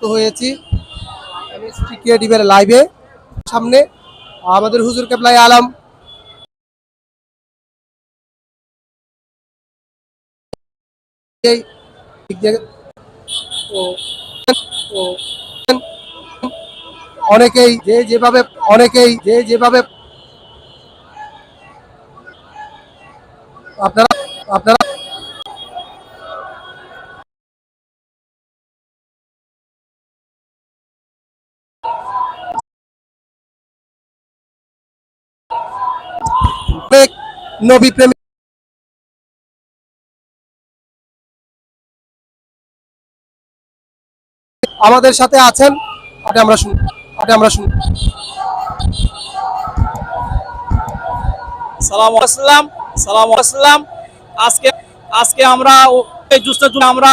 যুক্ত হয়েছি। ক্রিয়েটিভের লাইভে সামনে আমাদের হুজুর কেবলাই আলম। অনেকেই যে যেভাবে অনেকেই যে যেভাবে আপনারা আপনারা অনেক নবী প্রেমী আমাদের সাথে আছেন। আমরা শুন এটা আমরা শুন। সালাম আসসালাম সালাম আসসালাম আজকে আজকে আমরা জুসটা আমরা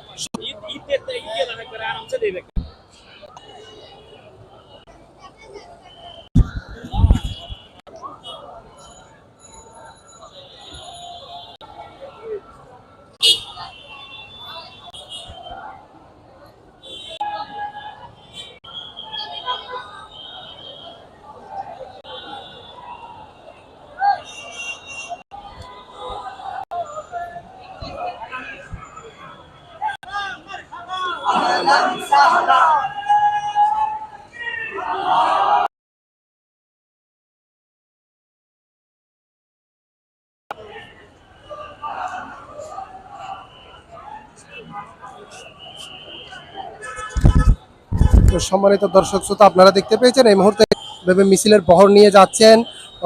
সম্মানিত দর্শক শ্রোতা, আপনারা দেখতে পেয়েছেন, এই মুহূর্তে ভেবে মিছিলের বহর নিয়ে যাচ্ছেন।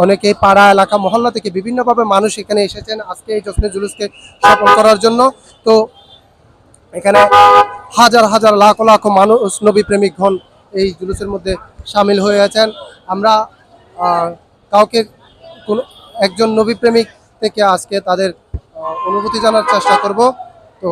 অনেকে পাড়া এলাকা মহল্লা থেকে বিভিন্নভাবে মানুষ এখানে এসেছেন। আজকে এই জশ্নে জুলুসকে স্থাপন করার জন্য। তো এখানে হাজার হাজার লাখ লাখ মানুষ নবী প্রেমিকগণ এই জুলুসের মধ্যে সামিল হয়ে আছেন। আমরা কাউকে কোন, একজন নবী প্রেমিক থেকে আজকে তাদের অনুভূতি জানার চেষ্টা করব। তো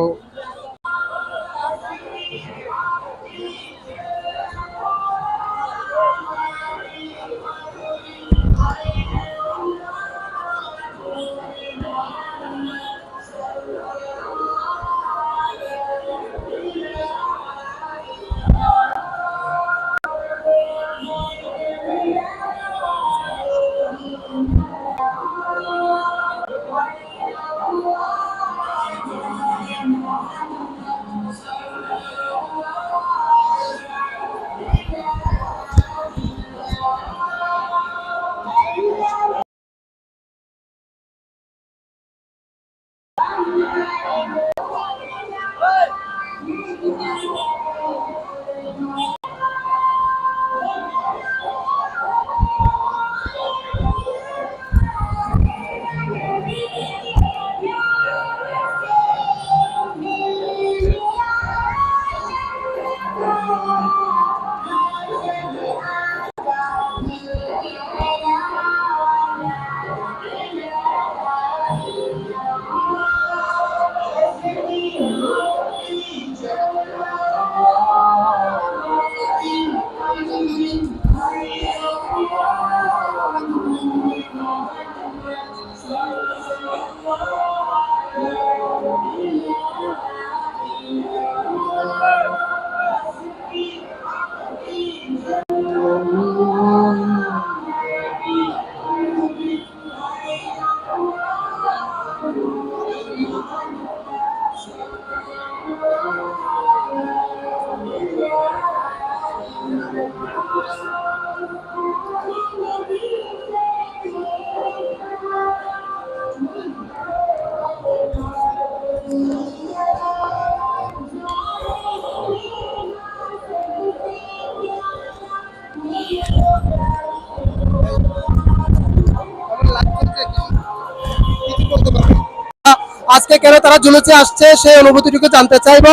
আজকে কেন তারা জুলুসে আসছে সেই অনুভূতিটুকু জানতে চাইব।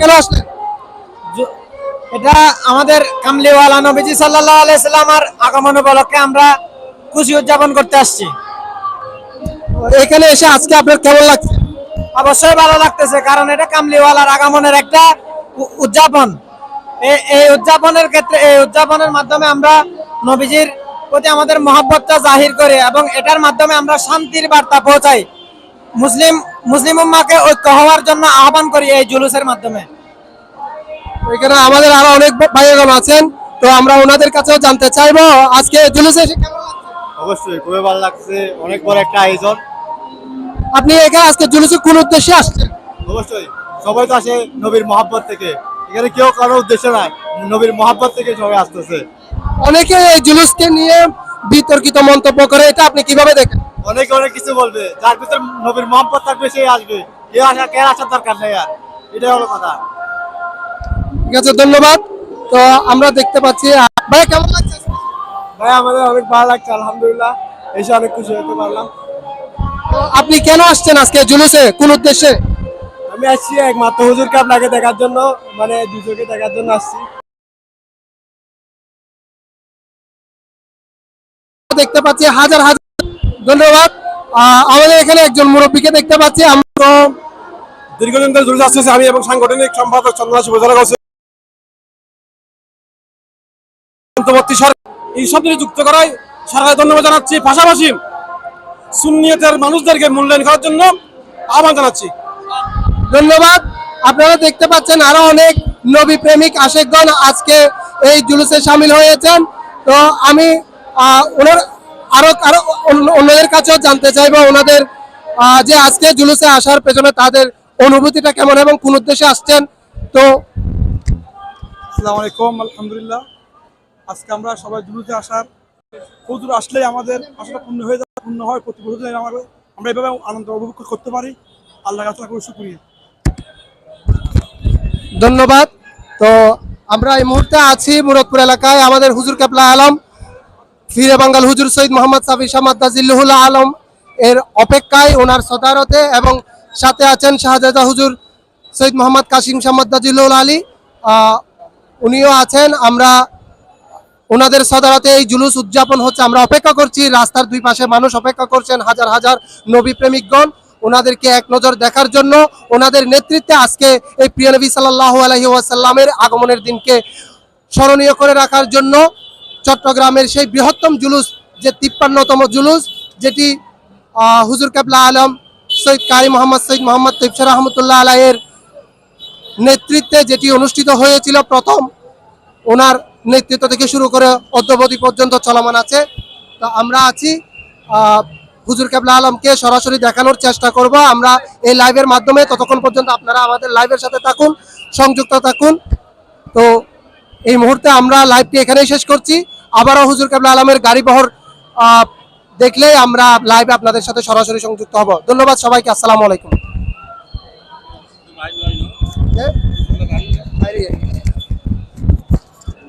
কেন আসলেন? এটা আমাদের কামলিওয়ালা নবীজি সাল্লাল্লাহু আলাইহি সাল্লামের আগমন উপলক্ষে আমরা খুশি উদযাপন করতে আসছি। এখানে এসে আজকে আপনার কেমন লাগছে? অবশ্যই ভালো লাগতেছে কারণ এটা কামলিওয়ালার আগমনের একটা উদযাপন। এই উদযাপনের ক্ষেত্রে এই উদযাপনের মাধ্যমে আমরা নবীজির প্রতি আমাদের মহাব্বতটা জাহির করে এবং এটার মাধ্যমে আমরা শান্তির বার্তা পৌঁছাই। মুসলিম মুসলিম উম্মাকে ঐক্য হওয়ার জন্য আহ্বান করি এই জুলুসের মাধ্যমে। এখানে আমাদের আরও অনেক ভাইয়েরা আছেন তো আমরা ওনাদের কাছেও জানতে চাইব আজকে জুলুসে এসে কেমন লাগছে? অবশ্যই খুবই ভালো লাগছে অনেক বড় একটা আয়োজন। আপনি এখানে আজকে জুলুসে কোন উদ্দেশ্যে আসছেন? অবশ্যই সবাই তো আসে নবীর মহাব্বত থেকে। এখানে কেউ কারও উদ্দেশ্য নাই নবীর মহাব্বত থেকে সবাই আসতেছে। অনেকে এই জুলুসকে নিয়ে বিতর্কিত মন্তব্য করে এটা আপনি কীভাবে দেখেন? অনেকে অনেক কিছু বলবে যার ভিতরে নবীর মহাব্বত থাকবে সে আসবে। কে আসা কে আসার দরকার নেই আর। এটাই হলো কথা। ঠিক আছে ধন্যবাদ। তো আমরা দেখতে পাচ্ছি ভাই কেমন লাগছে? ভাই আমাদের অনেক ভালো লাগছে আলহামদুলিল্লাহ। এসে অনেক খুশি হতে পারলাম। তো আপনি কেন আসছেন আজকে জুলুসে? কোন উদ্দেশ্যে? আমি আসছি একমাত্র হুজুরকে আপনাকে দেখার জন্য মানে দুজনকে দেখার জন্য আসছি। দেখতে পাচ্ছি হাজার হাজার ধন্যবাদ। আমাদের এখানে একজন মুরব্বীকে দেখতে পাচ্ছি। আমরা দীর্ঘদিন ধরে জুলুস আসতেছে আমি এবং সাংগঠনিক সম্পাদক চন্দ্রনাথ অন্তর্বর্তী সরকার এই নিয়ে যুক্ত করায় সরকার ধন্যবাদ জানাচ্ছি। পাশাপাশি সুন্নিয়তের মানুষদেরকে মূল্যায়ন করার জন্য আহ্বান জানাচ্ছি। ধন্যবাদ। আপনারা দেখতে পাচ্ছেন আরও অনেক নবী প্রেমিক আশেকগণ আজকে এই জুলুসে সামিল হয়েছেন। তো আমি ওনার আরও আরও অন্য- অন্যদের কাছেও জানতে চাইব ওনাদের যে আজকে জুলুসে আসার পেছনে তাদের অনুভূতিটা কেমন এবং কোন উদ্দেশ্যে আসছেন? তো আসসালামু আলাইকুম আলহামদুলিল্লাহ। আজকে আমরা সবাই জুলুসে আসার হুজুর আসলেই আমাদের আশাটা পূর্ণ হয়ে যাবে পূর্ণ হয় প্রতি বছর আমাদের আমরা এভাবে আনন্দ উপভোগ করতে পারি। আল্লাহ কাছে খুব শুক্রিয়া ধন্যবাদ। তো আমরা এই মুহূর্তে আছি মুরাদপুর এলাকায় আমাদের হুজুর কেবলা আলম। ফিরে বাঙ্গাল হুজুর সৈয়দ মোহাম্মদ সাফি সামাদ তাজিল্লুহুল আলম এর অপেক্ষায় ওনার সদারতে এবং সাথে আছেন শাহজাদা হুজুর সৈয়দ মোহাম্মদ কাসিম সামাদ তাজিল্লুল আলী। উনিও আছেন। আমরা ওনাদের সদারতে এই জুলুস উদযাপন হচ্ছে। আমরা অপেক্ষা করছি। রাস্তার দুই পাশে মানুষ অপেক্ষা করছেন হাজার হাজার নবী প্রেমিকগণ। ওনাদেরকে এক নজর দেখার জন্য ওনাদের নেতৃত্বে আজকে এই প্রিয় নবী সাল্লাহ আলহি ওয়াসাল্লামের আগমনের দিনকে স্মরণীয় করে রাখার জন্য চট্টগ্রামের সেই বৃহত্তম জুলুস, যে তিপ্পান্নতম জুলুস, যেটি হুজুর কাবলা আলম সৈয়দ কারি মোহাম্মদ সৈয়দ মোহাম্মদ তৈফসা রহমতুল্লাহ আলাইয়ের নেতৃত্বে যেটি অনুষ্ঠিত হয়েছিল প্রথম, ওনার নেতৃত্ব থেকে শুরু করে অদ্যবধি পর্যন্ত চলমান আছে। তো আমরা আছি হুজুর কেবলা আলমকে সরাসরি দেখানোর চেষ্টা করব। আমরা এই লাইভের মাধ্যমে ততক্ষণ পর্যন্ত আপনারা আমাদের লাইভের সাথে থাকুন, সংযুক্ত থাকুন। তো এই মুহূর্তে আমরা লাইভটি এখানেই শেষ করছি। আবারও হুজুর কেবলা আলমের গাড়ি বহর আহ, দেখলেই আমরা লাইভে আপনাদের সাথে সরাসরি সংযুক্ত হব। ধন্যবাদ সবাইকে আসসালামু আলাইকুম।